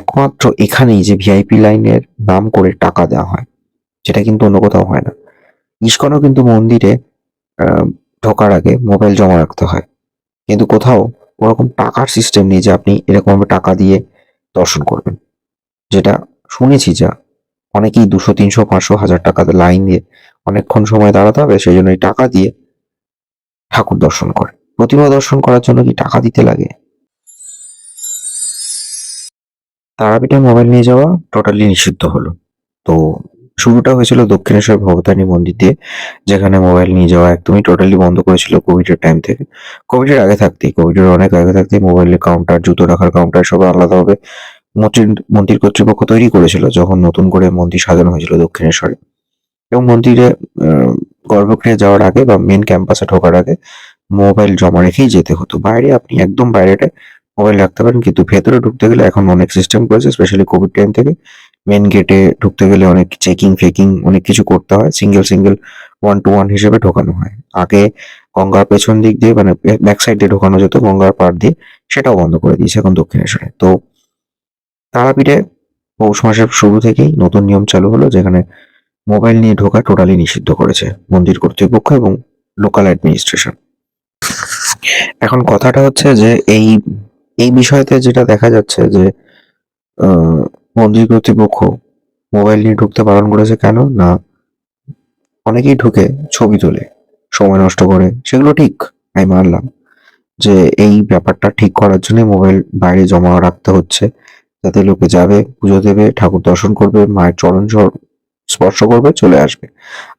একমাত্র এখানেই যে ভিআইপি লাইনের নাম করে টাকা দেওয়া হয় যেটা কিন্তু অন্য কোথাও হয় না। ইস্কনও কিন্তু মন্দিরে ঢোকার আগে মোবাইল জমা রাখতে হয়। কিন্তু কোথাও ওরকম টাকার সিস্টেম নেই যে আপনি এরকমভাবে টাকা দিয়ে দর্শন করবেন। যেটা শুনেছি যা, অনেকেই দুশো, তিনশো, পাঁচশো, হাজার টাকাতে লাইন দিয়ে অনেকক্ষণ সময় দাঁড়াতে হবে, সেই জন্য টাকা দিয়ে ঠাকুর দর্শন করে। প্রতিমা দর্শন করার জন্য কি টাকা দিতে লাগে? তারাপীঠে মোবাইল নিয়ে যাওয়া টোটালি নিষিদ্ধ হলো। তো শুরুটা হয়েছিল দক্ষিণেশ্বর ভবতারিণী মন্দির দিয়ে, যেখানে মোবাইল নিয়ে যাওয়া একদমই টোটালি বন্ধ করেছিল কোভিডের টাইম থেকে। কোভিডের আগে থাকতেই কোভিডের অনেক আগে থাকতেই মোবাইলের কাউন্টার জুতো রাখার কাউন্টার সব আলাদাভাবে মন্দির মন্দির কর্তৃপক্ষ তৈরি করেছিল, যখন নতুন করে মন্দির সাজানো হয়েছিল দক্ষিণেশ্বরে। এবং মন্দিরে গর্ভগৃহে যাওয়ার আগে বা মেন ক্যাম্পাসে ঢোকার আগে মোবাইল জমা রেখেই যেতে হতো। বাইরে আপনি একদম বাইরে মোবাইল রাখতে পারেন, কিন্তু ভেতরে ঢুকতে গেলে এখন অনেক সিস্টেম করেছে স্পেশালি কোভিড টাইম থেকে। মেন গেটে ঢুকতে গেলে অনেক চেকিং ফেকিং অনেক কিছু করতে হয় single single one two one হিসেবে ঢোকানো হয়। আগে গঙ্গার পেছন দিক দিয়ে মানে ব্যাক সাইড দিয়ে ঢোকানো যেত, গঙ্গার পার দিয়ে, সেটাও বন্ধ করে দিয়েছে এখন দক্ষিণেশ্বরে তো তারাপীঠে পৌষ মাসের শুরু থেকেই নতুন নিয়ম চালু হলো, যেখানে মোবাইল নিয়ে ঢোকা টোটালি নিষিদ্ধ করেছে মন্দির কর্তৃপক্ষ এবং লোকাল অ্যাডমিনিস্ট্রেশন এখন কথাটা হচ্ছে যে, এই এই বিষয়তে যেটা দেখা যাচ্ছে যে মন্দির কর্তৃপক্ষ মোবাইল নিয়ে ঢুকতে বারণ করেছে কেন? না, অনেকেই ঢুকে ছবি তোলে, সময় নষ্ট করে, সেগুলো ঠিক, আমি মানলাম, যে এই ব্যাপারটা ঠিক করার জন্য মোবাইল বাইরে জমা রাখতে হচ্ছে, যাতে লোকে যাবে, পুজো দেবে, ঠাকুর দর্শন করবে, মায়ের চরণ স্পর্শ করবে, চলে আসবে।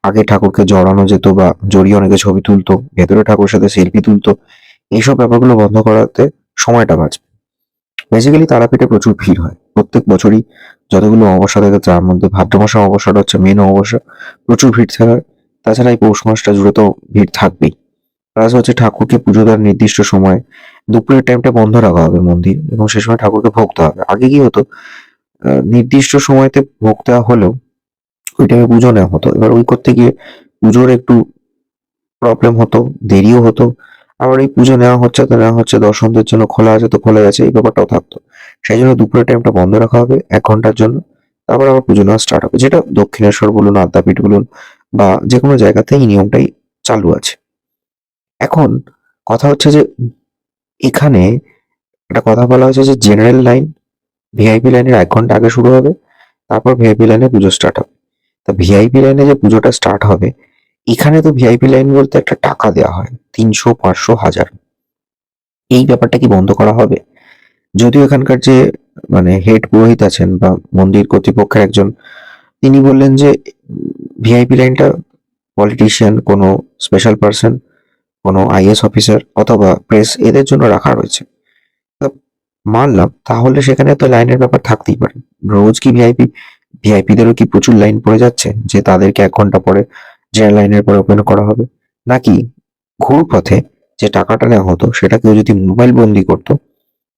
আগে ঠাকুরকে জড়ানো যেত বা জড়িয়ে অনেকে ছবি তুলতো, ভেতরে ঠাকুরের সাথে সেলফি তুলতো, এইসব ব্যাপারগুলো বন্ধ করাতে সময়টা বাঁচবে। বেসিক্যালি তারাপীঠে প্রচুর ভিড় হয়। প্রত্যেক বছরই যতগুলো অমাবস্যা থাকে, তার মধ্যে ভাদ্র মাসের অমাবস্যাটা হচ্ছে মেন অমাবস্যা প্রচুর ভিড় থাকে। তাছাড়া এই পৌষ মাসটা জুড়ে তো ভিড় থাকবেই। প্লাস হচ্ছে ঠাকুরকে পুজো দেওয়ার নির্দিষ্ট সময় দুপুরের টাইমটা বন্ধ রাখা হবে মন্দির এবং সে সময় ঠাকুরকে ভোগ দেওয়া হবে। আগে কি হতো নির্দিষ্ট সময়তে ভোগ দেওয়া হলেও ওই টাইমে পুজো নেওয়া হতো। এবার ওই করতে গিয়ে পুজোর একটু প্রবলেম হতো, দেরিও হতো। আবার এই পুজো নেওয়া হচ্ছে, তো নেওয়া হচ্ছে, দর্শনদের জন্য খোলা আছে, তো খোলা আছে এই ব্যাপারটাও থাকতো। সেই জন্য দুপুরের টাইমটা বন্ধ রাখা হবে, এক ঘণ্টার জন্য। তারপর আবার পুজো নেওয়া স্টার্ট হবে, যেটা দক্ষিণেশ্বর বলুন, আদ্যাপীঠ বলুন, বা যে কোনো জায়গাতে এই নিয়মটাই চালু আছে। এখন কথা হচ্ছে যে, এখানে একটা কথা বলা হয়েছে যে জেনারেল লাইন ভিআইপি লাইনের এক ঘণ্টা আগে শুরু হবে, তারপর ভিআইপি লাইনে পুজো স্টার্ট হবে। তা ভিআইপি লাইনে যে পুজোটা স্টার্ট হবে এখানে তো ভিআইপি লাইন বলতে একটা টাকা দেওয়া হয়, তিনশো, পাঁচশো, হাজার। এই ব্যাপারটা কি বন্ধ করা হবে? যদিও এখানকার যে মানে হেড পুরোহিত আছেন বা মন্দির কর্তৃপক্ষের একজন, তিনি বললেন যে ভিআইপি লাইনটা পলিটিশিয়ান কোনো স্পেশাল পার্সন কোনো আইএস অফিসার অথবা প্রেস এদের জন্য রাখা রয়েছে। মানলাম, তাহলে সেখানে তো লাইনের ব্যাপার থাকতেই পারে। রোজ কি ভিআইপি ভিআইপিদেরও কি প্রচুর লাইন পড়ে যাচ্ছে, যে তাদেরকে এক ঘণ্টা পরে জেনারেল লাইনের পরে ওপেন করা হবে। নাকি ঘুর পথে যে টাকাটা নেওয়া হতো, সেটা কেউ যদি মোবাইল বন্দি করতো,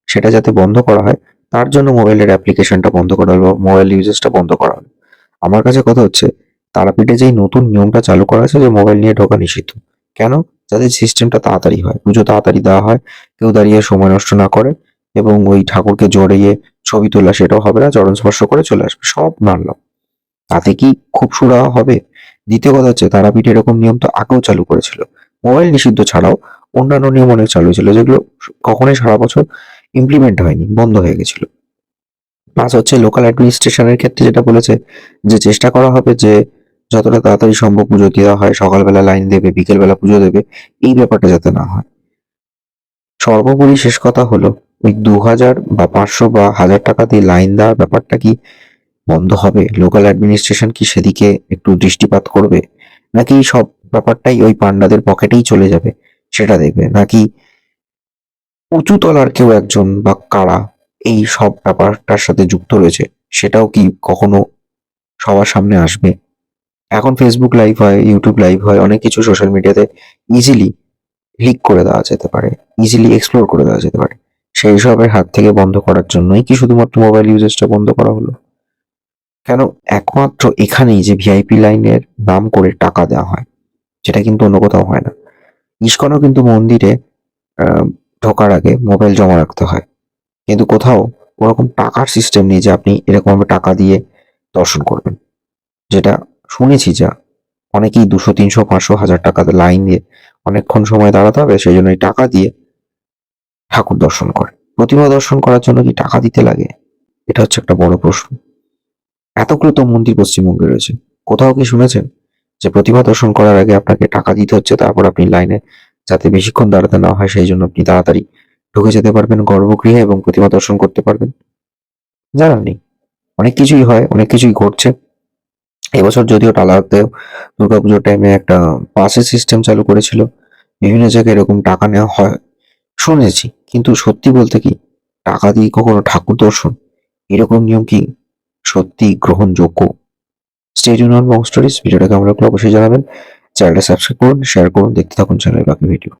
সেটা যাতে বন্ধ করা হয়, তার জন্য মোবাইলের অ্যাপ্লিকেশনটা বন্ধ করা হলো মোবাইল ইউজেসটা বন্ধ করা হলো। আমার কাছে কথা হচ্ছে, তারাপীঠে যেই নতুন নিয়মটা চালু করা আছে যে মোবাইল নিয়ে ঢোকা নিষিদ্ধ। কেন? যাতে সিস্টেমটা তাড়াতাড়ি হয়। পুজো তাড়াতাড়ি দেওয়া হয়, কেউ দাঁড়িয়ে সময় নষ্ট না করে এবং ওই ঠাকুরকে জড়িয়ে ছবি তোলা সেটাও হবে না, চরণ স্পর্শ করে চলে আসবে, সব মানলাম। তাতে কি খুব সুরা হবে? দ্বিতীয় কথা হচ্ছে, তারাপীঠ এরকম নিয়ম তো আগেও চালু করেছিল। মোবাইল নিষিদ্ধ ছাড়াও অন্যান্য নিয়ম অনেক চালু ছিল যেগুলো কখনোই সারা বছর ইমপ্লিমেন্ট হয়নি, বন্ধ হয়ে গেছিল। প্লাস হচ্ছে লোকাল অ্যাডমিনিস্ট্রেশনের ক্ষেত্রে যেটা বলেছে, যে চেষ্টা করা হবে যে যতটা তাড়াতাড়ি সম্ভব পুজো দেওয়া হয়, সকালবেলা লাইন দেবে, বিকেলবেলা পুজো দেবে, এই ব্যাপারটা যাতে না হয়। সর্বোপরি শেষ কথা হলো, ওই দু হাজার বা পাঁচশো বা হাজার টাকা দিয়ে লাইন দেওয়ার ব্যাপারটা কি বন্ধ হবে? লোকাল অ্যাডমিনিস্ট্রেশন কি সেদিকে একটু দৃষ্টিপাত করবে? নাকি সব ব্যাপারটাই ওই পান্ডাদের পকেটেই চলে যাবে? সেটা দেখবে। নাকি উঁচু তলার কেউ একজন বা কারা এই সব ব্যাপারটার সাথে যুক্ত রয়েছে? সেটাও কি কখনো সবার সামনে আসবে? এখন ফেসবুক লাইভ হয় ইউটিউব লাইভ হয়, অনেক কিছু সোশ্যাল মিডিয়াতে ইজিলি লিক করে দেওয়া যেতে পারে ইজিলি এক্সপ্লোর করে দেওয়া যেতে পারে। সেই সবের হাত থেকে বন্ধ করার জন্যই কি শুধুমাত্র মোবাইল ইউজেসটা বন্ধ করা হলো? কেন একমাত্র এখানেই যে ভিআইপি লাইনের নাম করে টাকা দেওয়া হয় যেটা কিন্তু অন্য কোথাও হয় না। ইস্কনও কিন্তু মন্দিরে ঢোকার আগে মোবাইল জমা রাখতে হয়। কিন্তু কোথাও ওরকম টাকার সিস্টেম নেই যে আপনি এরকমভাবে টাকা দিয়ে দর্শন করবেন। যেটা শুনেছি যা, অনেকেই দুশো, তিনশো, পাঁচশো, হাজার টাকাতে লাইন দিয়ে অনেকক্ষণ সময় দাঁড়াতে হবে সেই জন্য টাকা দিয়ে ঠাকুর দর্শন করে। প্রতিমা দর্শন করার জন্য কি টাকা দিতে লাগে? এটা হচ্ছে একটা বড় প্রশ্ন। এতগুলো তো মন্দির পশ্চিমবঙ্গে রয়েছে। কোথাও কি শুনেছেন যে প্রতিমা দর্শন করার আগে আপনাকে টাকা দিতে হচ্ছে, তারপর আপনি লাইনে যাতে বেশিক্ষণ দাঁড়াতে না হয়, সেই জন্য আপনি তাড়াতাড়ি ঢুকে যেতে পারবেন, গর্ভগৃহে এবং প্রতিমা দর্শন করতে পারবেন। জানার নেই। অনেক কিছুই হয়, অনেক কিছুই ঘটছে। এবছর যদিও টালাতেও দুর্গাপুজোর টাইমে একটা পাসের সিস্টেম চালু করেছিল, বিভিন্ন জায়গায় এরকম টাকা নেওয়া হয়। শুনেছি, কিন্তু সত্যি বলতে কি, টাকা দিয়ে কখনো ঠাকুর দর্শন? এরকম নিয়ম কি সত্যি গ্রহণযোগ্য। স্টেজ ইউনিয়ন বং স্টোরিজ ভিডিওটা লাগল অবশ্যই জানাবেন। চ্যানেলটা সাবস্ক্রাইব করুন শেয়ার করুন, দেখতে থাকুন চ্যানেলের বাকি ভিডিও